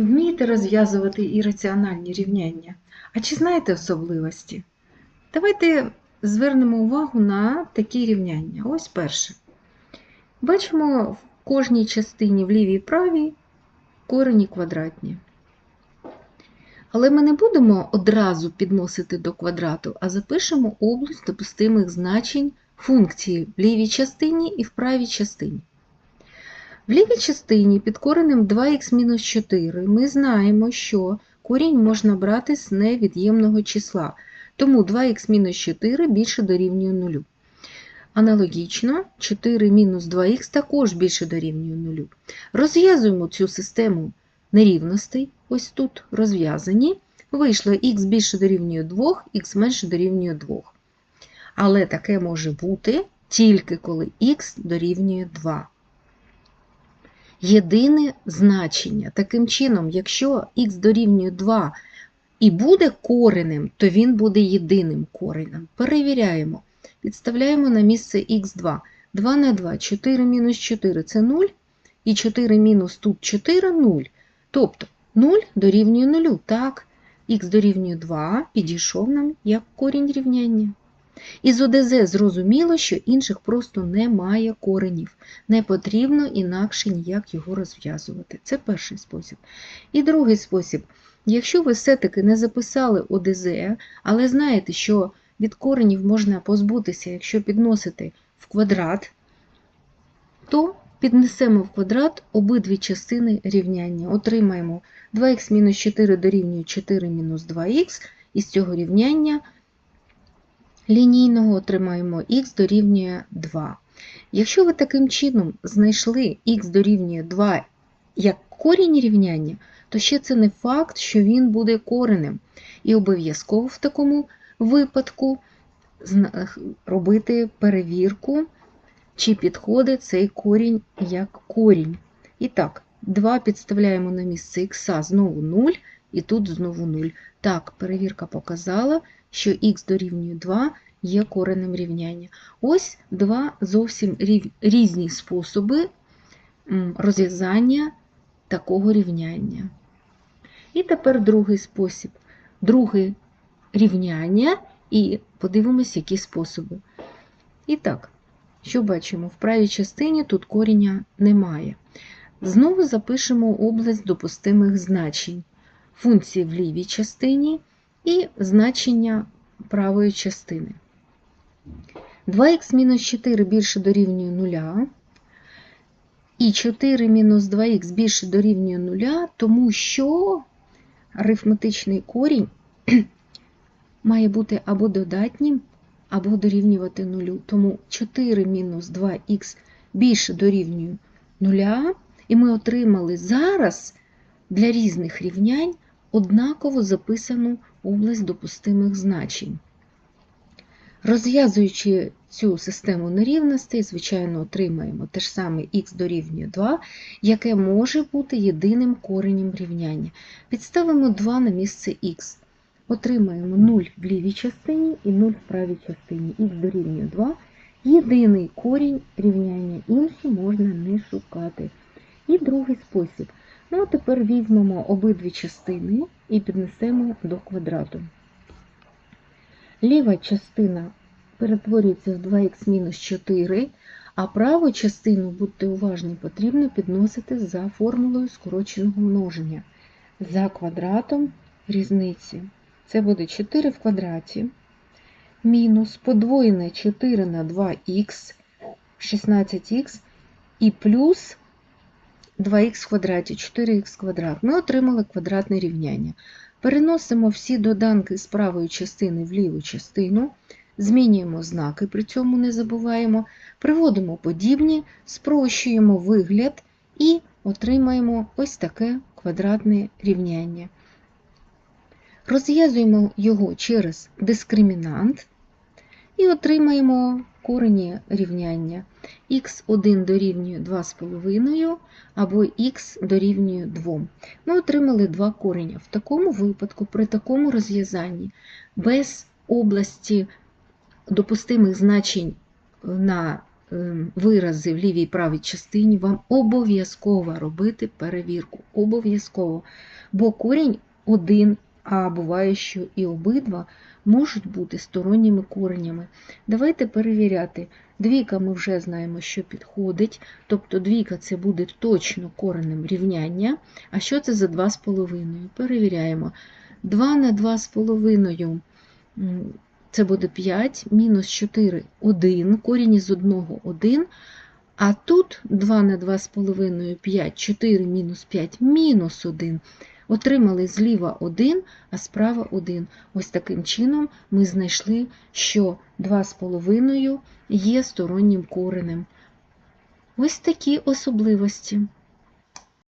Вмієте розв'язувати ірраціональні рівняння? А чи знаєте особливості? Давайте звернемо увагу на такі рівняння. Ось перше. Бачимо в кожній частині в лівій і правій корені квадратні. Але ми не будемо одразу підносити до квадрату, а запишемо область допустимих значень функції в лівій частині і в правій частині. В лівій частині під коренем 2х-4 ми знаємо, що корінь можна брати з невід'ємного числа, тому 2х-4 більше дорівнює 0. Аналогічно, 4-2х також більше дорівнює 0. Розв'язуємо цю систему нерівностей, ось тут розв'язані. Вийшло х більше дорівнює 2, х менше дорівнює 2. Але таке може бути тільки коли х дорівнює 2 єдине значення. Таким чином, якщо х дорівнює 2 і буде коренем, то він буде єдиним коренем. Перевіряємо. Підставляємо на місце х2. 2 на 2, 4 мінус 4 це 0, і 4 мінус тут 4 0. Тобто 0 дорівнює 0. Так, х дорівнює 2 підійшов нам як корінь рівняння. Із ОДЗ зрозуміло, що інших просто немає коренів. Не потрібно інакше ніяк його розв'язувати. Це перший спосіб. І другий спосіб. Якщо ви все-таки не записали ОДЗ, але знаєте, що від коренів можна позбутися, якщо підносити в квадрат, то піднесемо в квадрат обидві частини рівняння. Отримаємо 2х-4 дорівнює 4-2х, і з цього рівняння лінійного отримаємо х дорівнює 2. Якщо ви таким чином знайшли х дорівнює 2 як корінь рівняння, то ще це не факт, що він буде коренем. І обов'язково в такому випадку робити перевірку, чи підходить цей корінь як корінь. І так, 2 підставляємо на місце х знову 0, і тут знову 0. Так, перевірка показала, що х дорівнює 2 є коренем рівняння. Ось два зовсім різні способи розв'язання такого рівняння. І тепер другий спосіб. Друге рівняння, і подивимось, які способи. І так, що бачимо? В правій частині тут коріння немає. Знову запишемо область допустимих значень. Функції в лівій частині і значення правої частини. 2х-4 більше дорівнює 0, і 4 мінус 2х більше дорівнює 0, тому що арифметичний корінь має бути або додатнім, або дорівнювати 0. Тому 4 мінус 2х більше дорівнює 0, і ми отримали зараз для різних рівнянь однаково записану область допустимих значень. Розв'язуючи цю систему нерівностей, звичайно, отримаємо те ж саме х дорівнює 2, яке може бути єдиним коренем рівняння. Підставимо 2 на місце х. Отримаємо 0 в лівій частині і 0 в правій частині. х дорівнює 2. Єдиний корінь рівняння, інші можна не шукати. І другий спосіб. Ну, а тепер візьмемо обидві частини і піднесемо до квадрату. Ліва частина перетворюється в 2х-4, а праву частину, будьте уважні, потрібно підносити за формулою скороченого множення. За квадратом різниці. Це буде 4 в квадраті, мінус подвоєне 4 на 2х, 16х, і плюс 2х в квадраті, 4х квадрат. Ми отримали квадратне рівняння. Переносимо всі доданки з правої частини в ліву частину, змінюємо знаки, при цьому не забуваємо, приводимо подібні, спрощуємо вигляд і отримаємо ось таке квадратне рівняння. Розв'язуємо його через дискримінант і отримаємо корені рівняння х1 дорівнює 2,5 або х дорівнює 2. Ми отримали два кореня. В такому випадку, при такому розв'язанні, без області допустимих значень на ем, вирази в лівій і правій частині, вам обов'язково робити перевірку. Обов'язково. Бо корінь один, а буває, що і обидва можуть бути сторонніми коренями. Давайте перевіряти. Двійка ми вже знаємо, що підходить, тобто двійка це буде точно коренем рівняння. А що це за 2,5? Перевіряємо. 2 на 2,5 це буде 5, мінус 4 1, корінь із 1 1. А тут 2 на 2,5 5, 4 мінус 5 мінус 1. Отримали зліва 1, а справа 1. Ось таким чином ми знайшли, що 2,5 є стороннім коренем. Ось такі особливості.